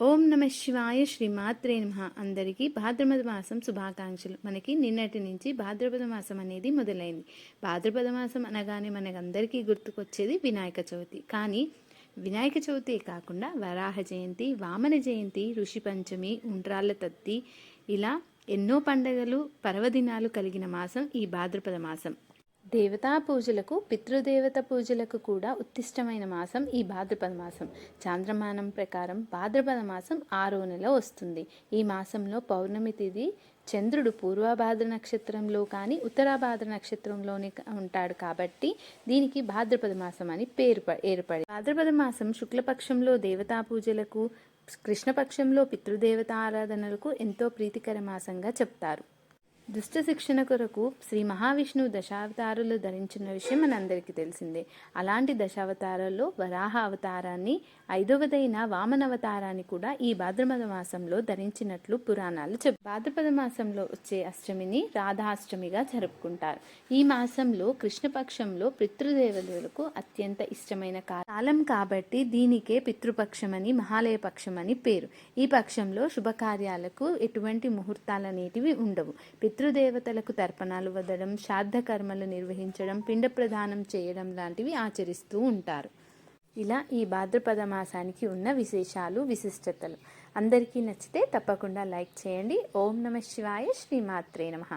ఓం నమ శివాయ శ్రీమాత్రే నమ. అందరికీ భాద్రపద మాసం శుభాకాంక్షలు. మనకి నిన్నటి నుంచి భాద్రపద మాసం అనేది మొదలైంది. భాద్రపద మాసం అనగానే మనకందరికీ గుర్తుకొచ్చేది వినాయక చవితి. కానీ వినాయక చవితి కాకుండా వరాహ జయంతి వామన జయంతి ఋషి పంచమి ఉండ్రాళ్ళ తత్తి ఇలా ఎన్నో పండగలు పర్వదినాలు కలిగిన మాసం ఈ భాద్రపద మాసం. దేవతా పూజలకు పితృదేవత పూజలకు కూడా ఉత్తిష్టమైన మాసం ఈ భాద్రపద మాసం. చాంద్రమానం ప్రకారం భాద్రపద మాసం ఆరో నెల వస్తుంది. ఈ మాసంలో పౌర్ణమి తిథి చంద్రుడు పూర్వభాద్ర నక్షత్రంలో కానీ ఉత్తరాభాద్ర నక్షత్రంలోనే ఉంటాడు కాబట్టి దీనికి భాద్రపద మాసం అని పేరు ఏర్పడి భాద్రపద మాసం శుక్లపక్షంలో దేవతా పూజలకు కృష్ణపక్షంలో పితృదేవత ఆరాధనలకు ఎంతో ప్రీతికర మాసంగా చెప్తారు. దుష్ట శిక్షణ కొరకు శ్రీ మహావిష్ణువు దశావతారాలు ధరించిన విషయం మనందరికీ తెలిసిందే. అలాంటి దశావతారాల్లో వరాహ అవతారాన్ని ఐదవదైన వామన అవతారాన్ని కూడా ఈ భాద్రపద మాసంలో ధరించినట్లు పురాణాలు చెప్ భాద్రపద మాసంలో వచ్చే అష్టమిని రాధాష్టమిగా జరుపుకుంటారు. ఈ మాసంలో కృష్ణపక్షంలో పితృదేవతలకు అత్యంత ఇష్టమైన కాలం కాబట్టి దీనికే పితృపక్షమని మహాలయ పక్షమని పేరు. ఈ పక్షంలో శుభకార్యాలకు ఎటువంటి ముహూర్తాలు అనేటివి ఉండవు. పితృదేవతలకు తర్పణాలు వదలడం శ్రాద్ధ కర్మలు నిర్వహించడం పిండ ప్రదానం చేయడం లాంటివి ఆచరిస్తూ ఉంటారు. ఇలా ఈ భాద్రపద మాసానికి ఉన్న విశేషాలు విశిష్టతలు అందరికీ నచ్చితే తప్పకుండా లైక్ చేయండి. ఓం నమ శివాయ శ్రీమాత్రే నమః.